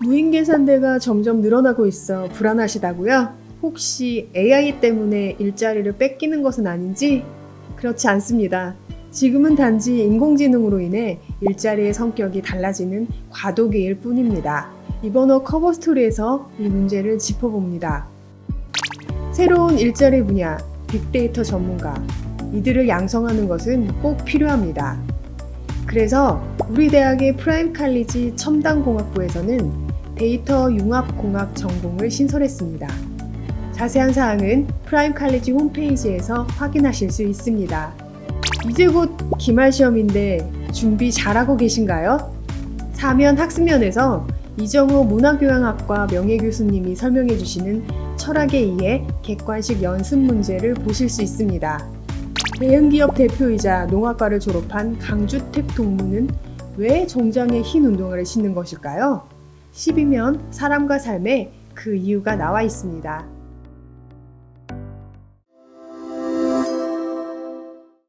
무인 계산대가 점점 늘어나고 있어 불안하시다고요? 혹시 AI 때문에 일자리를 뺏기는 것은 아닌지? 그렇지 않습니다. 지금은 단지 인공지능으로 인해 일자리의 성격이 달라지는 과도기일 뿐입니다. 이번 호 커버 스토리에서 이 문제를 짚어봅니다. 새로운 일자리 분야, 빅데이터 전문가. 이들을 양성하는 것은 꼭 필요합니다. 그래서 우리 대학의 프라임 칼리지 첨단공학부에서는 데이터 융합공학 전공을 신설했습니다. 자세한 사항은 프라임 칼리지 홈페이지에서 확인하실 수 있습니다. 이제 곧 기말 시험인데 준비 잘하고 계신가요? 사면 학습면에서 이정호 문화교양학과 명예교수님이 설명해 주시는 철학에 의해 객관식 연습 문제를 보실 수 있습니다. 대형기업 대표이자 농학과를 졸업한 강주택 동무는 왜 정장에 흰 운동화를 신는 것일까요? 10이면 사람과 삶에 그 이유가 나와 있습니다.